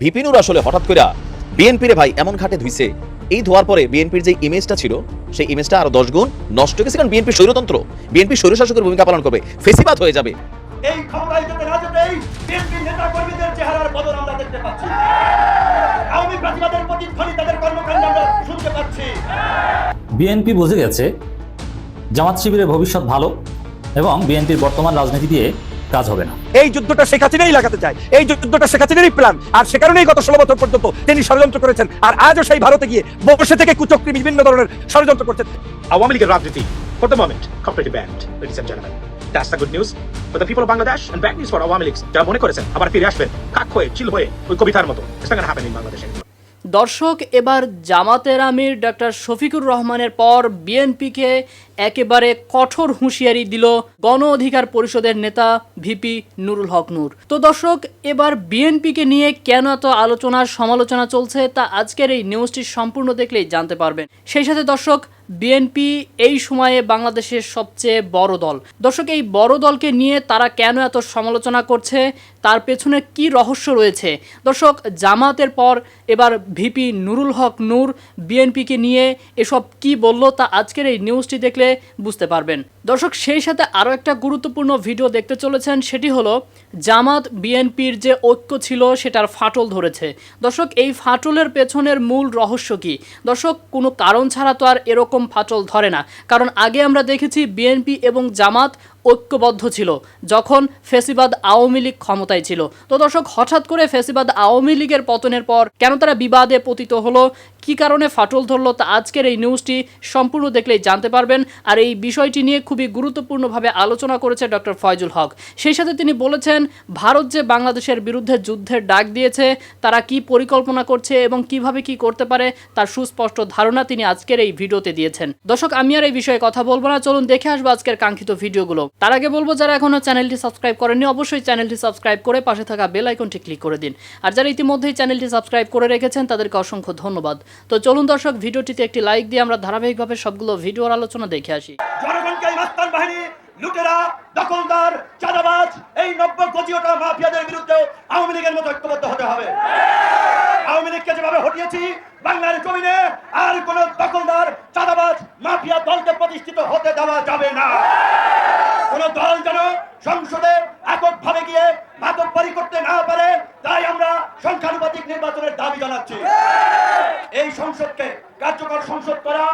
ভিপিনুর আসলে হঠাৎ করে বিএনপির ভাই এমন ঘাটে ধুইছে। এই ধোয়ার পরে বিএনপির যে ইমেজটা ছিল সেই ইমেজটা আরও দশ গুণ নষ্ট হয়ে গেছে কারণ বিএনপি স্বৈরতন্ত্র। বিএনপি স্বৈরশাসকের ভূমিকা পালন করবে ফেসিবাদ হয়ে যাবে। এই ক্ষমতায় যেতে না যেতেই বিএনপি নেতা কর্মীদের চেহারার বদল আমরা দেখতে পাচ্ছি। আওয়ামী প্রতিবাদের প্রতিধ্বনি তাদের কর্মকাণ্ড আমরা শুনতে পাচ্ছি। বিএনপি বুঝে গেছে জামাত শিবিরের ভবিষ্যৎ ভালো এবং বিএনপির বর্তমান রাজনীতি দিয়ে কাজ হবে না। এই যুদ্ধটা শেখ হাসিনাই লাগাতে চায়। এই যুদ্ধটা শেখ হাসিনারই প্ল্যান। আর সে কারণেই গত ষোলো বছর পর্যন্ত তিনি ষড়যন্ত্র করেছেন। আর আজও সেই ভারতে গিয়ে বসে থেকে কুচক্রি বিভিন্ন ধরনের ষড়যন্ত্র করছেন। আওয়ামী লীগের রাজনীতি for the moment completely banned ladies and gentlemen. That's the good news for the people of Bangladesh and bad news for Awami League যারা মনে করেছেন আবার ফিরে আসবেন কাক হয়ে চিল হয়ে ওই কবিতার মতো। Happen in Bangladesh anymore. দর্শক, এবার জামাতের আমির ডক্টর শফিকুর রহমানের পর বিএনপিকে একেবারে কঠোর হুঁশিয়ারি দিল গণ অধিকার পরিষদের নেতা ভিপি নুরুল হক নূর। তো দর্শক, এবার বিএনপিকে নিয়ে কেন এত আলোচনা সমালোচনা চলছে তা আজকের এই নিউজটি সম্পূর্ণ দেখলেই জানতে পারবেন। সেই সাথে দর্শক বিএনপি এই সময়ে বাংলাদেশের সবচেয়ে বড় দল। দর্শক, এই বড় দলকে নিয়ে তারা কেন এত সমালোচনা করছে? তার পেছনে কি রহস্য রয়েছে? দর্শক, জামাতের পর এবার ভিপি নুরুল হক নূর বিএনপিকে নিয়ে এসব কি বলল তা আজকের এই নিউজটি দেখলে বুঝতে পারবেন। দর্শক, সেই সাথে আরও একটা গুরুত্বপূর্ণ ভিডিও দেখতে চলেছেন, সেটি হলো জামাত বিএনপির যে ঐক্য ছিল, সেটার ফাটল ধরেছে। দর্শক, এই ফাটলের পেছনের মূল রহস্য কি? দর্শক, কোনো কারণ ছাড়া তো আর এরকম ফাটল ধরে না। কারণ আগে আমরা দেখেছি বিএনপি এবং জামাত ঐক্যবদ্ধ ছিল, যখন ফেসিবাদ আওয়ামী লীগ ক্ষমতায় ছিল। তো দর্শক, হঠাৎ করে ফেসিবাদ আওয়ামী লীগের পতনের পর কেন তারা বিবাদে পতিত হলো? কি কারণে ফাটল ধরলো? তা আজকের এই নিউজটি সম্পূর্ণ দেখলেই জানতে পারবেন। আর এই বিষয়টি নিয়ে খুবই গুরুত্বপূর্ণভাবে আলোচনা করেছে ডক্টর ফয়জুল হক। সেই সাথে তিনি বলেছেন, ভারত যে বাংলাদেশের বিরুদ্ধে যুদ্ধের ডাক দিয়েছে, তারা কি পরিকল্পনা করছে এবং কীভাবে কি করতে পারে, তার সুস্পষ্ট ধারণা তিনি আজকের এই ভিডিওতে দিয়েছেন। দর্শক, আমি আর এই বিষয়ে কথা বলব না। চলুন দেখে আসব আজকের কাঙ্ক্ষিত ভিডিওগুলো। তার আগে বলব, যারা এখনও চ্যানেলটি সাবস্ক্রাইব করেননি, অবশ্যই চ্যানেলটি সাবস্ক্রাইব করে পাশে থাকা বেল আইকনটি ক্লিক করে দিন। আর যারা ইতিমধ্যেই চ্যানেলটি সাবস্ক্রাইব করে রেখেছেন, তাদেরকে অসংখ্য ধন্যবাদ। তো চলুন দর্শক, ভিডিওটিতে একটি লাইক দিয়ে আমরা ধারাবাহিকভাবে সবগুলো ভিডিওর আলোচনা দেখে আসি। লুটেরা, দখলদার, চাঁদাবাজ, এই নব্য গজিওটা মাফিয়াদের বিরুদ্ধে আওয়ামী লীগের মতো ঐক্যবদ্ধ হতে হবে। আওয়ামী লীগকে যেভাবে হটিয়েছি, বাংলার জমিনে আর কোন দখলদার, চাঁদাবাজ, মাফিয়া দলকে প্রতিষ্ঠিত হতে দেওয়া যাবে না। কোন দল যেন সংসদে এককভাবে গিয়ে মাতব্বরি করতে না পারে, তাই আমরা সংখ্যানুপাতিক নির্বাচনের দাবি জানাচ্ছি। এই সংসদকে কার্যকর সংসদ করা,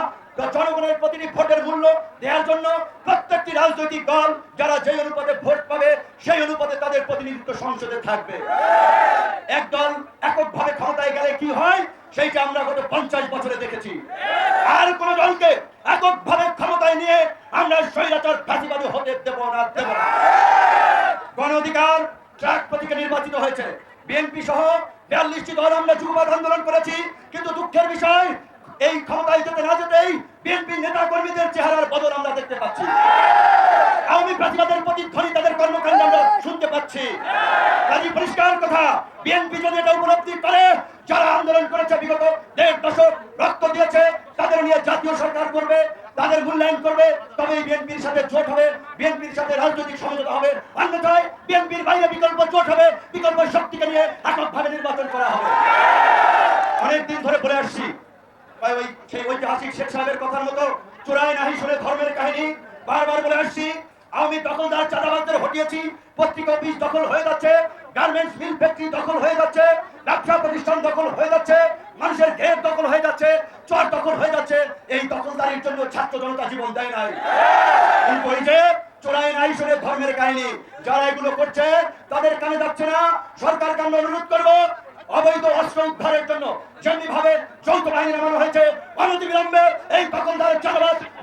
জনগণের প্রতিটি ভোটের মূল্য দেওয়ার জন্য প্রত্যেকটি রাজনৈতিক দল যারা যে অনুপাতে ভোট পাবে, সেই অনুপাতে তাদের প্রতিনিধিত্ব সংসদে থাকবে। এক দল এককভাবে ক্ষমতায় গেলে কি হয়, সেইটা আমরা গত পঞ্চাশ বছরে দেখেছি। আর কোন দলকে এককভাবে ক্ষমতায় নিয়ে আমরা স্বৈরাচার ফাঁসিবাদী হতে দেব না দেব না। গণ অধিকার ট্রাক নির্বাচিত হয়েছে। বিএনপি সহ বিয়াল্লিশটি দল আমরা যুগবাদ আন্দোলন করেছি, কিন্তু দুঃখের বিষয়, এই ক্ষমতায় যেতে না যেতেই বিএনপি নেতা কর্মীদের চেহারার বদল আমরা দেখতে পাচ্ছি। আওয়ামী প্রতিবাদের প্রতিধ্বনি তাদের কর্মকাণ্ড আমরা শুনতে পাচ্ছি। কাজী পরিষ্কার কথা, বিএনপি যদি এটা উপলব্ধি করে, যারা আন্দোলন করেছে বিগত দেড় দশক, রক্ত দিয়েছে জাতীয় সরকার করবে, তাদের মূল্যায়ন করবে তবে বিএনপির সাথে জোট হবে, বিএনপির সাথে রাজনৈতিক সমঝোতা হবে। অন্যথায় বিএনপির বাইরে বিকল্প জোট হবে, বিকল্প শক্তিকে নিয়ে এককভাবে নির্বাচন করা হবে। অনেকদিন ধরে বলে আসছি, ওই সেই ঐতিহাসিক শেখ সাহেবের কথার মতো চোরাই নাহি শুনে ধর্মের কাহিনী বারবার বলে আসছি। আমি তখন দখলদার চাঁদাবাজদের হটিয়েছি, পত্রিকা অফিস দখল হয়ে যাচ্ছে, গার্মেন্টস মিল ফ্যাক্টরি দখল হয়ে যাচ্ছে, ব্যবসা প্রতিষ্ঠান দখল হয়ে যাচ্ছে, মানুষের ঘের দখল হয়ে যাচ্ছে, চর দখল হয়ে যাচ্ছে এই দখলদারির জন্য ছাত্র জনতা জীবন দেয় নাই। এই যে চোরাই নাই শুনে ধর্মের কাহিনী। যারা এগুলো করছে, তাদের কানে যাচ্ছে না। সরকারকে আমরা অনুরোধ করব, অবৈধ অস্ত্র উদ্ধারের জন্য যৌথ বাহিনী নামানো হয়েছে, অনতিবিলম্বে এই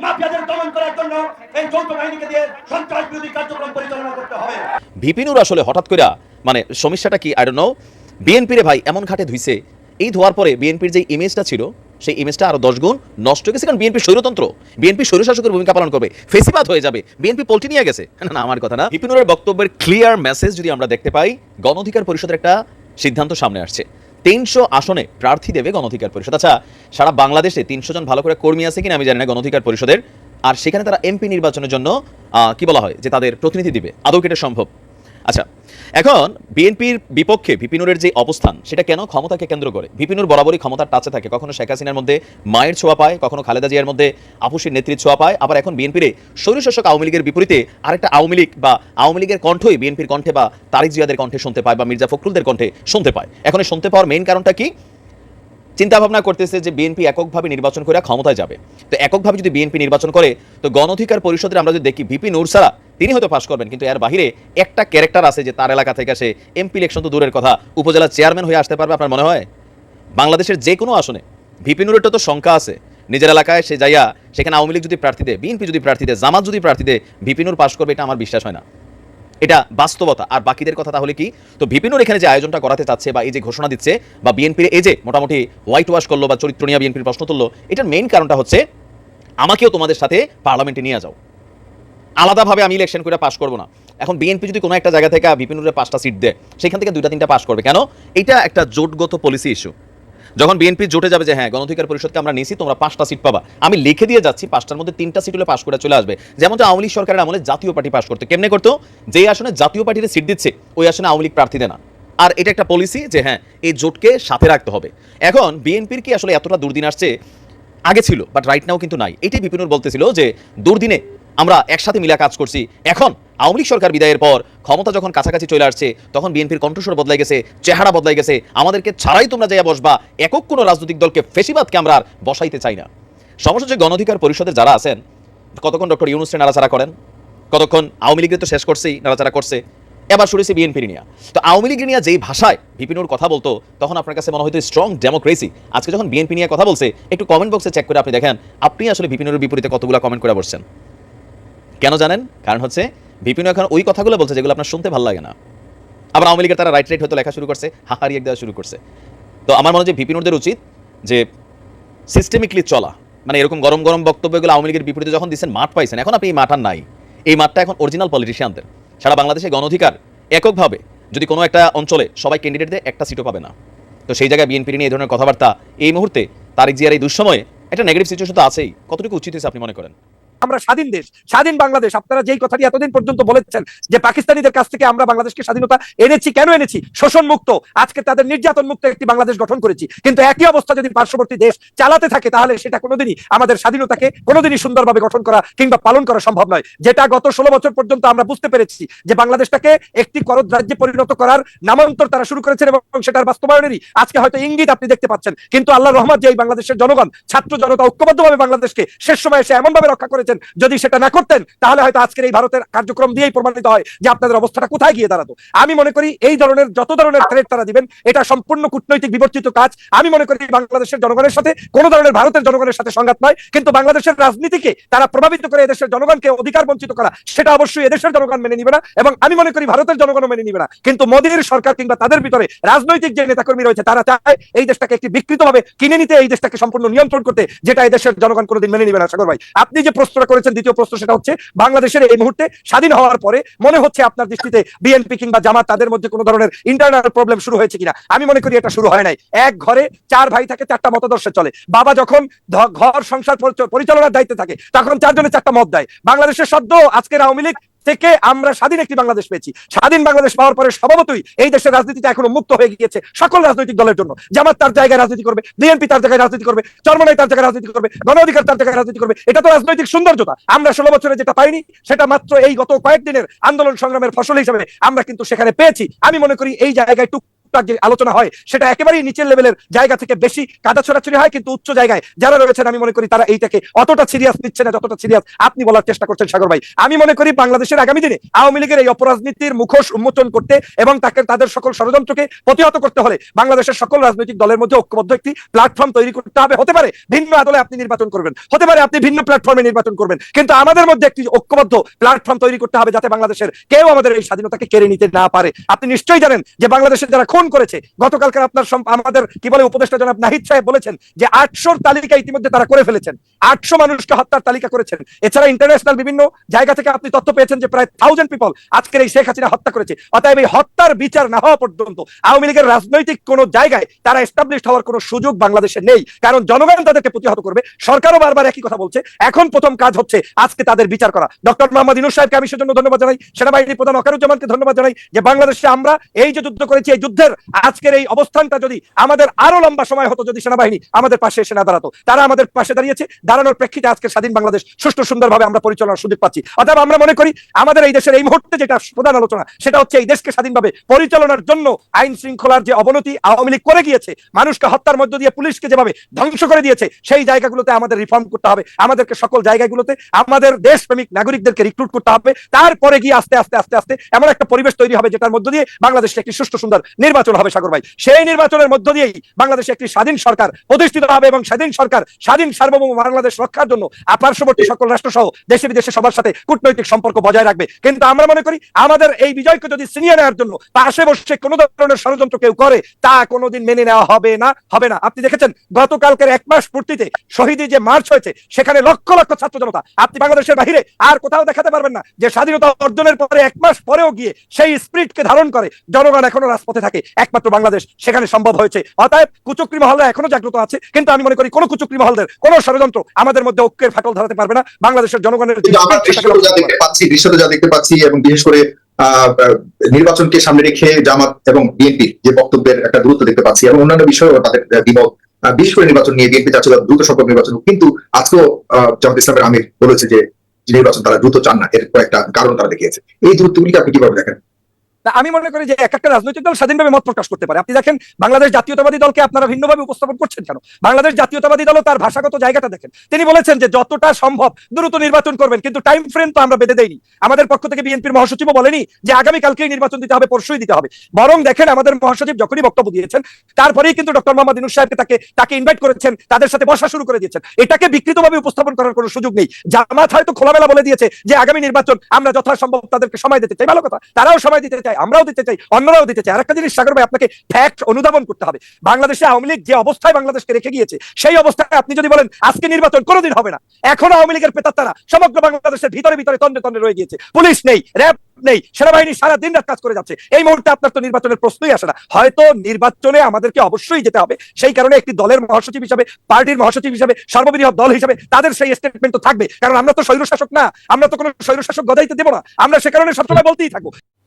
মাফিয়াদের দমন করার জন্য এই যৌথ বাহিনীকে দিয়ে সন্ত্রাস বিরোধী কার্যক্রম পরিচালনা করতে হবে। আসলে হঠাৎ করে মানে সমস্যাটা কি আই ডোন্ট নো রে ভাই এমন ঘাটে ধুইছে। এই ধোয়ার পরে বিএনপির যে ইমেজটা ছিল সেই ইমেজটা আরও দশ গুণ নষ্ট হয়ে গেছে, কারণ বিএনপি স্বৈরতন্ত্র। বিএনপি স্বৈরশাসকের ভূমিকা পালন করবে। ফেসিবাদ হয়ে যাবে। বিএনপি পল্টি নিয়ে গেছে। না আমার কথা না। বিপিনুরের বক্তব্যের ক্লিয়ার মেসেজ যদি আমরা দেখতে পাই গণ অধিকার পরিষদের একটা সিদ্ধান্ত সামনে আসছে। তিনশো আসনে প্রার্থী দেবে গণ অধিকার পরিষদ। আচ্ছা সারা বাংলাদেশে তিনশো জন ভালো করে কর্মী আছে কিনা আমি জানি না গণ অধিকার পরিষদের। আর সেখানে তারা এমপি নির্বাচনের জন্য কি বলা হয়? যে তাদের প্রতিনিধি দিবে। আদৌ এটা সম্ভব। আচ্ছা এখন বিএনপির বিপক্ষে বিপিনুরের যে অবস্থান, সেটা কেন ক্ষমতাকে কেন্দ্র করে? বিপিনুর বরাবরই ক্ষমতার টাচে থাকে। কখনো শেখ হাসিনার মধ্যে মায়ের ছোঁয়া পায়, কখনো খালেদা জিয়ার মধ্যে আপুসির নেত্রীর ছোঁয়া পায়, আবার এখন বিএনপির স্বৈরশাসক আওয়ামী লীগের বিপরীতে আরেকটা আওয়ামী লীগ বা আওয়ামী লীগের কণ্ঠই বিএনপির কণ্ঠে বা তারিক জিয়াদের কণ্ঠে শুনতে পায় বা মির্জা ফখরুলদের কণ্ঠে শুনতে পায়। এখন শুনতে পাওয়ার মেইন কারণটা কি? চিন্তা ভাবনা করতেছে যে বিএনপি এককভাবে নির্বাচন করে ক্ষমতায় যাবে। তো এককভাবে যদি বিএনপি নির্বাচন করে, তো গণ অধিকার পরিষদের আমরা যদি দেখি, ভিপি নুরসারা তিনি হয়তো পাশ করবেন, কিন্তু এর বাহিরে একটা ক্যারেক্টার আছে যে তার এলাকা থেকে আসে এমপি ইলেকশন তো দূরের কথা, উপজেলা চেয়ারম্যান হয়ে আসতে পারবে আপনার মনে হয়? বাংলাদেশের যে কোনো আসনে, ভিপি নুরের তো সংখ্যা আছে। নিজের এলাকায় সে যাইয়া সেখানে আওয়ামী লীগ যদি প্রার্থী দেয়, বিএনপি যদি প্রার্থী দেয়, জামাত যদি প্রার্থী দেয়, ভিপি নুর পাশ করবে, এটা আমার বিশ্বাস হয় না। এটা বাস্তবতা। আর বাকিদের কথা তাহলে কি? তো বিপিনুর এখানে যে আয়োজনটা করাতে চাচ্ছে বা এই যে ঘোষণা দিচ্ছে বা বিএনপির এই যে মোটামুটি হোয়াইট ওয়াশ করল বা চরিত্র নিয়ে বিএনপির প্রশ্ন তুললো, এটার মেইন কারণটা হচ্ছে আমাকেও তোমাদের সাথে পার্লামেন্টে নিয়ে যাও। আলাদাভাবে আমি ইলেকশন করে পাশ করব না। এখন বিএনপি যদি কোনো একটা জায়গা থেকে বিপিনুরের পাঁচটা সিট দেয়, সেখান থেকে দুইটা তিনটা পাশ করবে। কেন? এটা একটা জোটগত পলিসি ইস্যু যখন বিএনপি জোটে যাবে যে হ্যাঁ গণঅধিকার পরিষদকে আমরা নিয়েছি, তোমরা পাঁচটা সিট পাবা। আমি লিখে দিয়ে যাচ্ছি, পাঁচটার মধ্যে তিনটা সিট হলে পাশ করে চলে আসবে। যেমন তো আওয়ামী সরকারের আমলে জাতীয় পার্টি পাশ করতো। কেমনে করতো? যে আসনে জাতীয় পার্টিতে সিট দিচ্ছে, ওই আসনে আওয়ামী লীগ প্রার্থী দেয় না আর এটা একটা পলিসি যে হ্যাঁ এই জোটকে সাথে রাখতে হবে। এখন বিএনপির কি আসলে এতটা দুর্দিন আসছে? আগে ছিল বাট রাইট নাও কিন্তু নাই। এটাই বিপিনুর বলতেছিল যে, দুর্দিনে আমরা একসাথে মিলে কাজ করছি। এখন আওয়ামী লীগ সরকার বিদায়ের পর ক্ষমতা যখন কাছাকাছি চলে আসছে, তখন বিএনপির কণ্ঠস্বর বদলাই গেছে, চেহারা বদলাই গেছে। আমাদেরকে ছাড়াই তোমরা যাইয়া বসবা। একক কোনো রাজনৈতিক দলকে ফেসিবাদকে আমরা আর বসাইতে চাই না। সমস্যা হচ্ছে গণঅধিকার পরিষদে যারা আছেন, কতক্ষণ ডক্টর ইউনুসে নাড়াচাড়া করেন? কতক্ষণ আওয়ামী লীগের তো শেষ করছেই, নাড়াচাড়া করছে। এবার শুনেছি বিএনপির নিয়ে। তো আওয়ামী লীগ নিয়ে যেই ভাষায় বিপিনুর কথা বলতো, তখন আপনার কাছে মনে হয়তো স্ট্রং ডেমোক্রেসি আজকে যখন বিএনপি নিয়ে কথা বলছে, একটু কমেন্ট বক্সে চেক করে আপনি দেখেন, আপনি আসলে বিপিনুরের বিপরীতে কতগুলো কমেন্ট করে বসছেন? কেন জানেন? কারণ হচ্ছে বিপিন এখন ওই কথাগুলো বলছে যেগুলো আপনার শুনতে ভালো লাগে না। আবার আওয়ামী লীগের তারা রাইট রাইট হয়তো লেখা শুরু করছে হাহারি এক দেওয়া শুরু করছে। তো আমার মনে হয় যে বিপিনুরদের উচিত যে সিস্টেমিকলি চলা। মানে এরকম গরম গরম বক্তব্যগুলো আওয়ামী লীগের বিপরীতে যখন দিচ্ছেন, মাঠ পাইছেন, এখন আপনি এই মাঠ আর নাই। এই মাঠটা এখন অরিজিনাল পলিটিশিয়ানদের সারা বাংলাদেশে গণঅধিকার এককভাবে যদি কোনো একটা অঞ্চলে সবাই ক্যান্ডিডেট দেয় একটা সিটও পাবে না। তো সেই জায়গায় বিএনপি নিয়ে এই ধরনের কথাবার্তা এই মুহূর্তে তারিক জিয়ার এই দুঃসময়ে একটা নেগেটিভ সিচুয়েশন তো আছেই। কতটুকু উচিত হয়েছে আপনি মনে করেন? আমরা স্বাধীন দেশ, স্বাধীন বাংলাদেশ। আপনারা যেই কথাটি এতদিন পর্যন্ত বলেছেন যে পাকিস্তানিদের কাছ থেকে আমরা বাংলাদেশকে স্বাধীনতা এনেছি, কেন এনেছি? শোষণ মুক্ত আজকে তাদের নির্যাতন মুক্ত একটি বাংলাদেশ গঠন করেছি। কিন্তু একই অবস্থা যদি পার্শ্ববর্তী দেশ চালাতে থাকে, তাহলে সেটা কোনোদিনই আমাদের স্বাধীনতাকে কোনোদিনই সুন্দরভাবে গঠন করা কিংবা পালন করা সম্ভব নয়। যেটা গত ষোলো বছর পর্যন্ত আমরা বুঝতে পেরেছি যে বাংলাদেশটাকে একটি করদ রাজ্যে পরিণত করার নামান্তর তারা শুরু করেছেন এবং সেটার বাস্তবায়নেরই আজকে হয়তো ইঙ্গিত আপনি দেখতে পাচ্ছেন। কিন্তু আল্লাহ রহমান যে এই বাংলাদেশের জনগণ, ছাত্র জনতা ঐক্যবদ্ধভাবে বাংলাদেশকে শেষ সময় এসে এমন ভাবে রক্ষা করেছেন যদি সেটা না করতেন, তাহলে হয়তো আজকের এই ভারতের কার্যক্রম দিয়েই প্রমাণিত হয় যে আপনাদের অবস্থাটা কোথায় গিয়ে দাঁড়াতো। আমি মনে করি এই ধরনের যত ধরনের থ্রেট তারা দিবেন, এটা সম্পূর্ণ কূটনৈতিক বিবর্তিত কাজ। আমি মনে করি বাংলাদেশের জনগণের সাথে, কোনো ধরনের ভারতের জনগণের সাথে সংঘাত নয়, কিন্তু বাংলাদেশের রাজনীতিকে তারা প্রভাবিত করে এদেশের জনগণকে অধিকার বঞ্চিত করা, সেটা অবশ্যই এদেশের জনগণ মেনে নিবে না, এবং আমি মনে করি ভারতের জনগণও মেনে নিবে না। কিন্তু মোদীর সরকার কিংবা তাদের ভিতরে রাজনৈতিক যে নেতাকর্মী রয়েছে, তারা চায় এই দেশটাকে একটি বিকৃতভাবে কিনে নিতে, এই দেশটাকে সম্পূর্ণ নিয়ন্ত্রণ করতে, যেটা এই দেশের জনগণ কোনোদিন মেনে নিবে না, সাগর ভাই। আপনি যে প্রশ্নটা করেছেন। দ্বিতীয় প্রশ্ন সেটা হচ্ছে, বাংলাদেশের এই মুহূর্তে স্বাধীন হওয়ার পরে মনে হচ্ছে আপনার দৃষ্টিতে বিএনপি কিংবা জামাত তাদের মধ্যে কোনো ধরনের ইন্টারনাল প্রবলেম শুরু হয়েছে কিনা? আমি মনে করি এটা শুরু হয় নাই। এক ঘরে চার ভাই থাকে, চারটা মতাদর্শে চলে। বাবা যখন ঘর সংসার পরিচ- পরিচালনার দায়িত্বে থাকে, তখন চারজনে চারটা মত দেয়। বাংলাদেশের সদ্য আজকের আওয়ামী লীগ থেকে আমরা স্বাধীন একটি বাংলাদেশ পেয়েছি। স্বাধীন বাংলাদেশ পাওয়ার পরে স্বভাবতই এই দেশের রাজনীতিটা এখনও মুক্ত হয়ে গিয়েছে সকল রাজনৈতিক দলের জন্য। জামাত তার জায়গায় রাজনীতি করবে, বিএনপি তার জায়গায় রাজনীতি করবে, চরমনাই তার জায়গায় রাজনীতি করবে, গণ অধিকার তার জায়গায় রাজনীতি করবে। এটা তো রাজনৈতিক সৌন্দর্যতা। আমরা ষোলো বছরে যেটা পাইনি, সেটা মাত্র এই গত কয়েকদিনের আন্দোলন সংগ্রামের ফসল হিসেবে আমরা কিন্তু সেখানে পেয়েছি। আমি মনে করি এই জায়গায় টুক টুকটাক যে আলোচনা হয়, সেটা একেবারেই নিচের লেভেলের জায়গা থেকে বেশি কাদা ছড়াছড়ি হয়, কিন্তু উচ্চ জায়গায় যারা রয়েছেন, আমি মনে করি তারা এইটাকে অতটা সিরিয়াস নিচ্ছে না, যতটা সিরিয়াস আপনি বলার চেষ্টা করছেন, সাগর ভাই। আমি মনে করি বাংলাদেশের আগামী দিনে আওয়ামী লীগের এই অপরাজনীতির মুখোশ উন্মোচন করতে এবং তাকে, তাদের সকল ষড়যন্ত্রকে প্রতিহত করতে হলে বাংলাদেশের সকল রাজনৈতিক দলের মধ্যে ঐক্যবদ্ধ একটি প্ল্যাটফর্ম তৈরি করতে হবে। হতে পারে ভিন্ন আদলে আপনি নির্বাচন করবেন, হতে পারে আপনি ভিন্ন প্ল্যাটফর্মে নির্বাচন করবেন, কিন্তু আমাদের মধ্যে একটি ঐক্যবদ্ধ প্ল্যাটফর্ম তৈরি করতে হবে যাতে বাংলাদেশের কেউ আমাদের এই স্বাধীনতাকে কেড়ে নিতে না পারে। আপনি নিশ্চয়ই জানেন যে বাংলাদেশের যারা খুন ধারণ করেছে। গতকালকে আপনার আমাদের, কি বলে, উপদেষ্টা জনাব নাহিদ সাহেব বলেছেন যে আটশোর তালিকা ইতিমধ্যে তারা করে ফেলেছেন। আটশো মানুষকে হত্যার তালিকা করেছেন। এছাড়া ইন্টারন্যাশনাল বিভিন্ন জায়গা থেকে আপনি তথ্য পেয়েছেন যে প্রায় থাউজেন্ড পিপল আজকের এই শেখ হাসিনা হত্যা করেছে। অতএব এই হত্যার বিচার না হওয়া পর্যন্ত আওয়ামী লীগের রাজনৈতিক কোন জায়গায় তারা এস্টাবলিশ হওয়ার কোনো সুযোগ বাংলাদেশে নেই। কারণ জনগণ তাদেরকে প্রতিহত করবে। সরকারও বারবার একই কথা বলছে। এখন প্রথম কাজ হচ্ছে আজকে তাদের বিচার করা। ডক্টর মোহাম্মদ ইনুস সাহেবকে আমি সেজন্য ধন্যবাদ জানাই। সেনাবাহিনী প্রধান অকারুজ্জামানকে ধন্যবাদ জানাই যে বাংলাদেশে আমরা এই যে যুদ্ধ করেছি, এই যুদ্ধের আজকের এই অবস্থানটা যদি আমাদের আরও লম্বা সময় হতো, যদি সেনাবাহিনী আমাদের পাশে এসে না দাঁড়াতো, তারা আমাদের পাশে দাঁড়িয়েছে। দাঁড়ানোর প্রেক্ষিতে আজকে স্বাধীন বাংলাদেশ সুষ্ঠু সুন্দরভাবে আমরা পরিচালনার সুযোগ পাচ্ছি। অতএব আমরা মনে করি আমাদের এই দেশের এই মুহূর্তে যেটা প্রধান আলোচনা, সেটা হচ্ছে এই দেশকে স্বাধীনভাবে পরিচালনার জন্য আইন শৃঙ্খলার যে অবনতি আওয়ামী লীগ করে গিয়েছে, মানুষকে হত্যার মধ্য দিয়ে পুলিশকে যেভাবে ধ্বংস করে দিয়েছে, সেই জায়গাগুলোতে আমাদের রিফর্ম করতে হবে। আমাদেরকে সকল জায়গাগুলোতে আমাদের দেশপ্রেমিক নাগরিকদেরকে রিক্রুট করতে হবে। তারপরে গিয়ে আস্তে আস্তে আস্তে আস্তে এমন একটা পরিবেশ তৈরি হবে যেটার মধ্য দিয়ে বাংলাদেশে একটি সুষ্ঠু, সুন্দর নির্বাচন হবে, সাগর ভাই। সেই নির্বাচনের মধ্য দিয়েই বাংলাদেশে একটি স্বাধীন সরকার প্রতিষ্ঠিত হবে এবং স্বাধীন সরকার, স্বাধীন সার্বভৌম বাংলাদেশ রক্ষার জন্য পার্শ্ববর্তী সকল রাষ্ট্র সহ দেশে বিদেশে সবার সাথে কূটনৈতিক সম্পর্ক বজায় রাখবে। কিন্তু আমরা মনে করি, আমাদের এই বিজয়কে যদি ছিনিয়ে নেওয়ার জন্য পাশে বসে কোনো ধরনের ষড়যন্ত্র কেউ করে, তা কোনোদিন মেনে নেওয়া হবে না হবে না। আপনি দেখেছেন, গতকালকের এক মাস পূর্তিতে শহীদি যে মার্চ হয়েছে, সেখানে লক্ষ লক্ষ ছাত্র জনতা, আপনি বাংলাদেশের বাহিরে আর কোথাও দেখাতে পারবেন না যে স্বাধীনতা অর্জনের পরে এক মাস পরেও গিয়ে সেই স্পিরিটকে ধারণ করে, জনগণ এখনও রাজপথে থাকে। একমাত্র বাংলাদেশ সেখানে সম্ভব হয়েছে। অতএব কুচক্রী মহলরা এখনও জাগ্রত আছে কিন্তু আমি মনে করি কোনো কুচক্রী মহলদের কোনো ষড়যন্ত্র আমাদের মধ্যে ঐক্যের ফাটল ধরাতে পারবে না। বাংলাদেশের জনগণের দৃশ্যত যা দেখতে পাচ্ছি এবং বিশেষ করে নির্বাচনকে সামনে রেখে জামাত এবং বিএনপি যে বক্তব্যের একটা গুরুত্ব দেখতে পাচ্ছি এবং অন্যান্য বিষয়েও তাদের দ্বিমত। বিশেষ করে নির্বাচন নিয়ে বিএনপি চাচ্ছিল দ্রুত সংখ্যক নির্বাচন কিন্তু আজকেও আহ, জামাত ইসলামের আমির বলেছে যে যে নির্বাচন তারা দ্রুত চান না এর কয়েকটা কারণ তারা দেখিয়েছে। এই দূরত্বগুলিকে আপনি কীভাবে দেখেন? না, আমি মনে করি যে এক একটা রাজনৈতিক দল স্বাধীনভাবে মত প্রকাশ করতে পারে। আপনি দেখেন বাংলাদেশ জাতীয়তাবাদী দলকে আপনারা ভিন্নভাবে উপস্থাপন করছেন কেন? বাংলাদেশ জাতীয়তাবাদী দলও তার ভাষাগত জায়গাটা দেখেন। তিনি বলেছেন যে যতটা সম্ভব দ্রুত নির্বাচন করবেন কিন্তু টাইম ফ্রেম তো আমরা বেঁধে দেইনি। আমাদের পক্ষ থেকে বিএনপির মহাসচিবও বলেনি যে আগামী কালকেই নির্বাচন দিতে হবে পরশুই দিতে হবে। বরং দেখেন আমাদের মহাসচিব যখনই বক্তব্য দিয়েছেন তারপরেই কিন্তু ডক্টর মোহাম্মদ ইনুস সাহেবকে তাকে তাকে ইনভাইট করেছেন তাদের সাথে বসা শুরু করে দিয়েছেন। এটাকে বিকৃতভাবে উপস্থাপন করার কোনো সুযোগ নেই। জামাত হয়তো খোলামেলা বলে দিয়েছে যে আগামী নির্বাচন আমরা যথাসম্ভব তাদেরকে সময় দিতে চাই। ভালো কথা তারাও সময় দিতে চায়। আমরাও দিতে চাই, অন্যরাও দিতে চায় আরেকটা জিনিস, সাগর ভাই, আপনাকে ফ্যাক্ট অনুধাবন করতে হবে। বাংলাদেশে আওয়ামী লীগ যে অবস্থায় বাংলাদেশকে রেখে গিয়েছে, সেই অবস্থায় আপনি যদি বলেন, আজকে নির্বাচন কোনোদিন হবে না, এখনও আওয়ামী লীগের পেতাত্তারা সমগ্র বাংলাদেশের ভিতরে ভিতরে তন্ডে তন্ডে রয়ে গিয়েছে। পুলিশ নেই, র্যাব নেই, সেনাবাহিনী সারা দিন রাত কাজ করে যাচ্ছে। এই মুহূর্তে আপনার তো নির্বাচনের প্রশ্নই আসে না। হয়তো নির্বাচনে আমাদেরকে অবশ্যই যেতে হবে। সেই কারণে একটি দলের মহাসচিব হিসাবে, পার্টির মহাসচিব হিসাবে সর্ববৃহৎ দল হিসাবে তাদের সেই স্টেটমেন্ট তো থাকবে। কারণ আমরা তো স্বৈরশাসক না, আমরা তো কোনো স্বৈরশাসক গদাইতে দেবো না। আমরা সে কারণে সবসময় বলতেই থাকব।